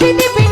মুর্শিদ